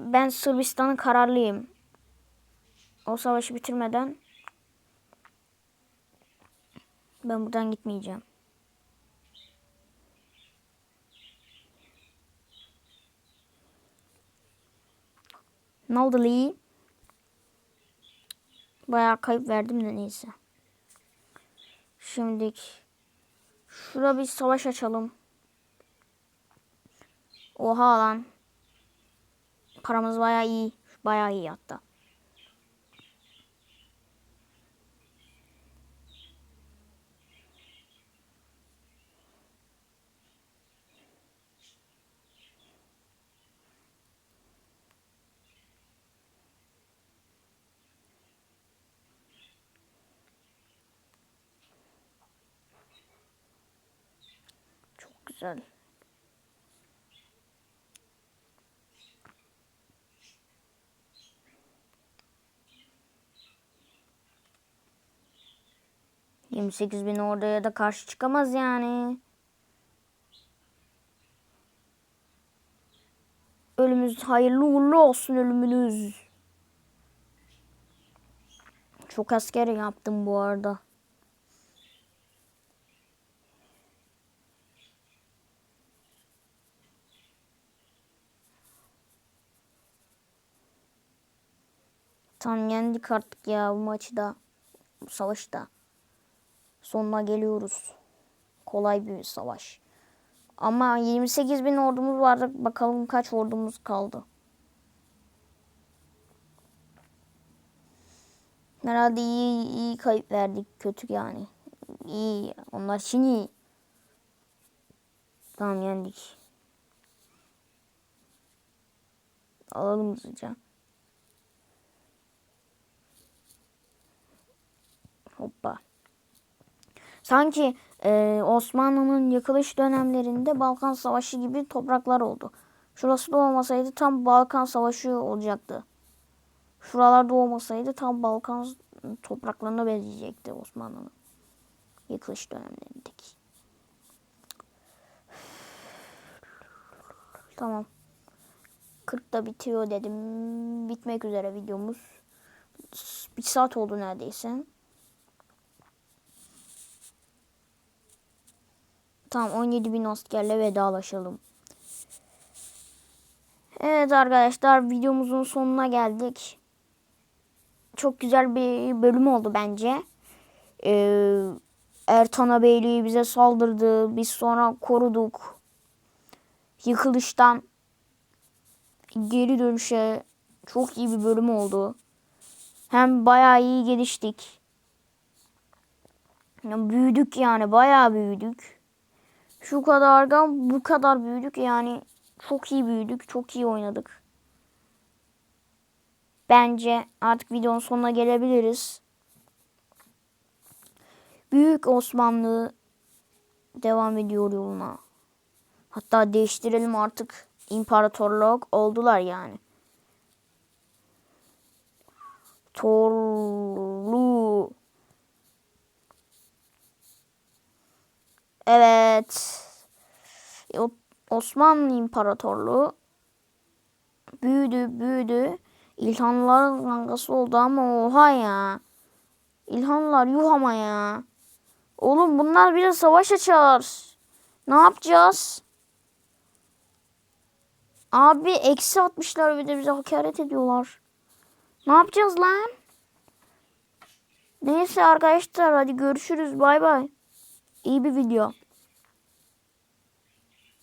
ben Sırbistan'ın kararlıyım. O savaşı bitirmeden ben buradan gitmeyeceğim. Ne oldu Lee? Bayağı kayıp verdim de neyse. Şimdilik şurada bir savaş açalım. Oha lan. Paramız bayağı iyi. Bayağı iyi hatta. Çok güzel. Yirmi sekiz bin orduya da karşı çıkamaz yani. Ölümünüz hayırlı uğurlu olsun ölümünüz. Çok asker yaptım bu arada. Tam yendik artık ya bu maçı da. Bu savaşta. Sonuna geliyoruz. Kolay bir savaş. Ama 28 bin ordumuz vardı. Bakalım kaç ordumuz kaldı. Herhalde iyi, iyi kayıp verdik. Kötü yani. İyi. Onlar için iyi. Tamam yendik. Alalım hızlıca. Hoppa. Sanki e, Osmanlı'nın yıkılış dönemlerinde Balkan Savaşı gibi topraklar oldu. Şurası da olmasaydı tam Balkan Savaşı olacaktı. Şuralarda olmasaydı tam Balkan topraklarına benzeyecekti Osmanlı'nın yıkılış dönemlerindeki. Tamam. 40'da bitiyor dedim. Bitmek üzere videomuz. Bir saat oldu neredeyse. Tamam 17 bin askerle vedalaşalım. Evet arkadaşlar videomuzun sonuna geldik. Çok güzel bir bölüm oldu bence. Ee, Ertan Beyliği bize saldırdı. Biz sonra koruduk. Yıkılıştan geri dönüşe çok iyi bir bölüm oldu. Hem bayağı iyi geliştik. Yani büyüdük yani bayağı büyüdük. Şu kadardan bu kadar büyüdük yani çok iyi büyüdük. Çok iyi oynadık. Bence artık videonun sonuna gelebiliriz. Büyük Osmanlı devam ediyor yoluna. Hatta değiştirelim artık imparatorluk oldular yani. Torlu. Evet. Osmanlı İmparatorluğu büyüdü büyüdü. İlhanların kankası oldu ama oha ya. İlhanlar yuh ama ya. Oğlum bunlar bir de savaş açar. Ne yapacağız? Abi eksi atmışlar bir de bize hakaret ediyorlar. Ne yapacağız lan? Neyse arkadaşlar hadi görüşürüz bay bay. İyi bir video.